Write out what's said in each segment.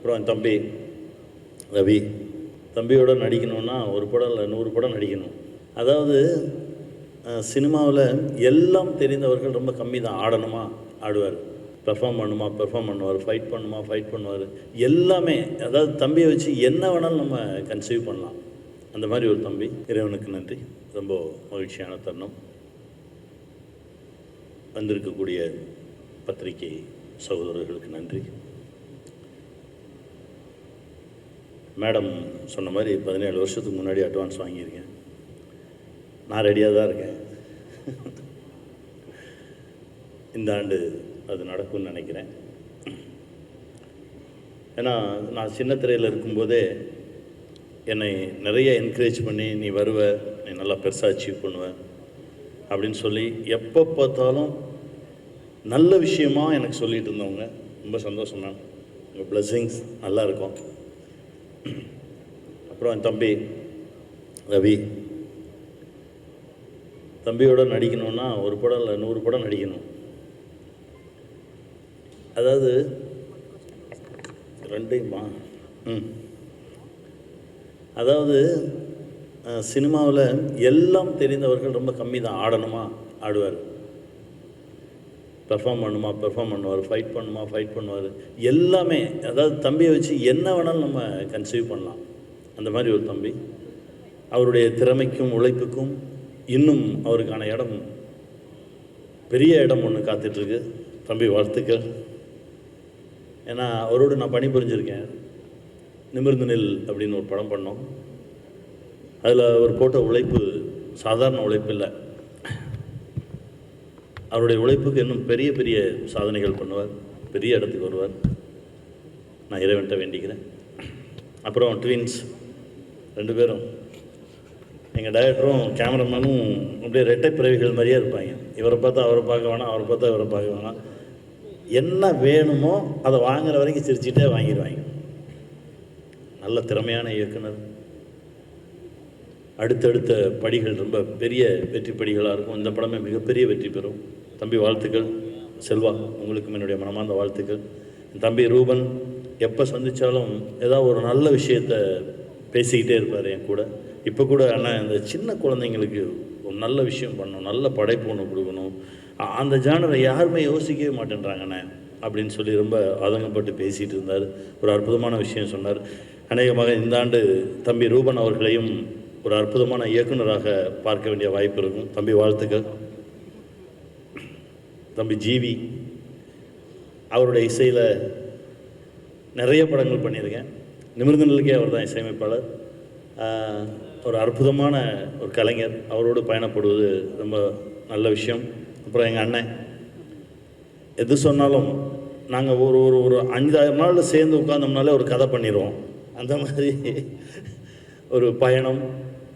அப்புறம் என் தம்பி ரவி. தம்பியோட நடிக்கணும்னா ஒரு படம் இல்லை நூறு படம் நடிக்கணும். அதாவது சினிமாவில் எல்லாம் தெரிந்தவர்கள் ரொம்ப கம்மி தான் ஆடணுமா? ஆடுவார். பெர்ஃபார்ம் பண்ணுமா? பெர்ஃபார்ம் பண்ணுவார். ஃபைட் பண்ணுமா? ஃபைட் பண்ணுவார். எல்லாமே அதாவது தம்பியை வச்சு என்ன வேணாலும் நம்ம கன்சீவ் பண்ணலாம். அந்த மாதிரி ஒரு தம்பி. இறைவனுக்கு நன்றி. ரொம்ப மகிழ்ச்சியான தருணம். வந்திருக்கக்கூடிய பத்திரிகை சகோதரர்களுக்கு நன்றி. மேடம் சொன்ன மாதிரி பதினேழு வருஷத்துக்கு முன்னாடி அட்வான்ஸ் வாங்கியிருக்கேன். நான் ரெடியாக தான் இருக்கேன். இந்த ஆண்டு அது நடக்கும்னு நினைக்கிறேன். ஏன்னா நான் சின்ன திரையில் இருக்கும்போதே என்னை நிறைய என்கரேஜ் பண்ணி நீ வருவ நீ நல்லா பெருசாக அச்சீவ் பண்ணுவ அப்படின்னு சொல்லி எப்போ பார்த்தாலும் நல்ல விஷயமா எனக்கு சொல்லிகிட்டு இருந்தவங்க ரொம்ப சந்தோஷம் மேம். உங்கள் பிளெஸ்ஸிங்ஸ் நல்லா இருக்கும். அப்புறம் என் தம்பி ரவி. தம்பியோட நடிக்கணும்னா ஒரு படம் இல்லை நூறு படம் நடிக்கணும். அதாவது ரெண்டையுமா? ம். அதாவது சினிமாவில் எல்லாம் தெரிந்தவர்கள் ரொம்ப கம்மி தான் ஆடணுமா? ஆடுவார். பெர்ஃபார்ம் பண்ணுமா பெர்ஃபார்ம் பண்ணுவார் ஃபைட் பண்ணுமா ஃபைட் பண்ணுவார். எல்லாமே அதாவது தம்பியை வச்சு என்ன வேணாலும் நம்ம கன்சீவ் பண்ணலாம். அந்த மாதிரி ஒரு தம்பி. அவருடைய திறமைக்கும் உழைப்புக்கும் இன்னும் அவருக்கான இடம் பெரிய இடம் ஒன்று காத்துட்ருக்கு. தம்பி வாழ்த்துக்கள். ஏன்னா அவரோடு நான் பணிபுரிஞ்சிருக்கேன். நிமிர்ந்து நெல் அப்படின்னு ஒரு படம் பண்ணோம். அதில் அவர் போட்ட உழைப்பு சாதாரண உழைப்பு இல்லை. அவருடைய உழைப்புக்கு இன்னும் பெரிய பெரிய சாதனைகள் பண்ணுவார். பெரிய இடத்துக்கு வருவார். நான் இறைவன்ட்ட வேண்டிக்கிறேன். அப்புறம் ட்வின்ஸ் ரெண்டு பேரும். எங்கள் டைரக்டரும் கேமராமேனும் அப்படியே ரெட்டை பிறவிகள் மாதிரியே இருப்பாங்க. இவரை பார்த்தா அவரை பார்க்க வேணாம் அவரை பார்த்தா இவரை பார்க்க வேணாம். என்ன வேணுமோ அதை வாங்குற வரைக்கும் சிரிச்சுட்டே வாங்கிடுவாங்க. நல்ல திறமையான இயக்குனர். அடுத்தடுத்த படிகள் ரொம்ப பெரிய வெற்றி படிகளாக இருக்கும். இந்த படமே மிகப்பெரிய வெற்றி பெறும். தம்பி வாழ்த்துக்கள். செல்வா உங்களுக்கும் என்னுடைய மனமார்ந்த வாழ்த்துக்கள். தம்பி ரூபன் எப்போ சந்தித்தாலும் ஏதாவது ஒரு நல்ல விஷயத்த பேசிக்கிட்டே இருப்பார் என் கூட. இப்போ கூட அண்ணா இந்த சின்ன குழந்தைங்களுக்கு ஒரு நல்ல விஷயம் பண்ணணும் நல்ல படைப்பு ஒன்று கொடுக்கணும். அந்த ஜானரை யாருமே யோசிக்கவே மாட்டேன்றாங்கண்ணே அப்படின்னு சொல்லி ரொம்ப ஆதங்கப்பட்டு பேசிகிட்டு இருந்தார். ஒரு அற்புதமான விஷயம் சொன்னார். அநேகமாக இந்த ஆண்டு தம்பி ரூபன் அவர்களையும் ஒரு அற்புதமான இயக்குனராக பார்க்க வேண்டிய வாய்ப்பு இருக்கும். தம்பி வாழ்த்துக்கள். தம்பி ஜீவி அவருடைய இசையில் நிறைய படங்கள் பண்ணியிருக்கேன். நிமிர்ந்தனலுக்கே அவர் தான் இசையமைப்பாளர். ஒரு அற்புதமான ஒரு கலைஞர். அவரோடு பயணப்படுவது ரொம்ப நல்ல விஷயம். அப்புறம் எங்கள் அண்ணன். எது சொன்னாலும் நாங்கள் ஒரு ஒரு ஒரு அஞ்சாயிரம் நாளில் சேர்ந்து உட்காந்தோம்னாலே ஒரு கதை பண்ணிடுவோம் அந்த மாதிரி ஒரு பயணம்.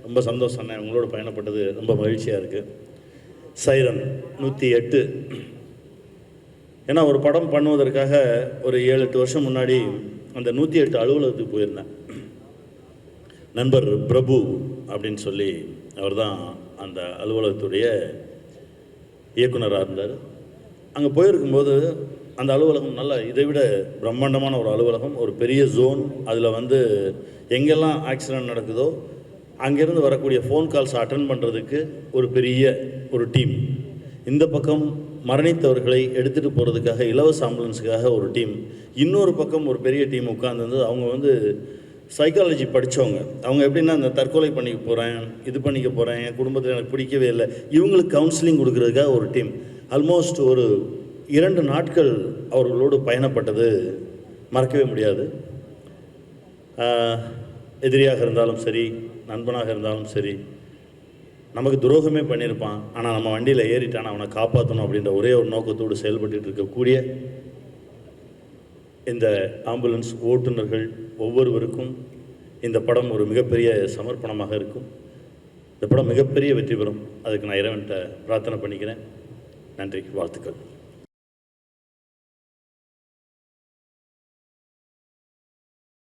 ரொம்ப சந்தோஷம் அண்ணன் உங்களோட பயணப்பட்டது ரொம்ப மகிழ்ச்சியாக இருக்குது சைரன் நூற்றி எட்டு. ஏன்னா ஒரு படம் பண்ணுவதற்காக ஒரு ஏழு எட்டு வருஷம் முன்னாடி அந்த நூற்றி எட்டு அலுவலகத்துக்கு போயிருந்தேன். நண்பர் பிரபு அப்படின்னு சொல்லி அவர் தான் அந்த அலுவலகத்துடைய இயக்குனராக இருந்தார். அங்கே போயிருக்கும்போது அந்த அலுவலகம் நல்லா இதை விட பிரம்மாண்டமான ஒரு அலுவலகம் ஒரு பெரிய ஜோன் அதில் வந்து எங்கெல்லாம் ஆக்சிடென்ட் நடக்குதோ அங்கேருந்து வரக்கூடிய ஃபோன் கால்ஸ் அட்டன் பண்ணுறதுக்கு ஒரு பெரிய ஒரு டீம். இந்த பக்கம் மரணித்தவர்களை எடுத்துகிட்டு போகிறதுக்காக இலவச ஆம்புலன்ஸுக்காக ஒரு டீம். இன்னொரு பக்கம் ஒரு பெரிய டீம் உட்காந்துருந்து அவங்க வந்து சைக்காலஜி படித்தவங்க அவங்க எப்படின்னா இந்த தற்கொலை பண்ணிக்க போகிறேன் இது பண்ணிக்க போகிறேன் என் குடும்பத்தில் எனக்கு பிடிக்கவே இல்லை. இவங்களுக்கு கவுன்சிலிங் கொடுக்குறதுக்காக ஒரு டீம். ஆல்மோஸ்ட் ஒரு இரண்டு நாட்கள் அவர்களோடு பயணப்பட்டது. மறக்கவே முடியாது. எதிரியாக இருந்தாலும் சரி நண்பனாக இருந்தாலும் சரி நமக்கு துரோகமே பண்ணியிருப்பான் ஆனால் நம்ம வண்டியில் ஏறிட்டான் அவனை காப்பாற்றணும் அப்படின்ற ஒரே ஒரு நோக்கத்தோடு செயல்பட்டு இருக்கக்கூடிய இந்த ஆம்புலன்ஸ் ஓட்டுநர்கள் ஒவ்வொருவருக்கும் இந்த படம் ஒரு மிகப்பெரிய சமர்ப்பணமாக இருக்கும். இந்த படம் மிகப்பெரிய வெற்றி பெறும். அதுக்கு நான் இறைவன்கிட்ட பிரார்த்தனை பண்ணிக்கிறேன். நன்றி வாழ்த்துக்கள்.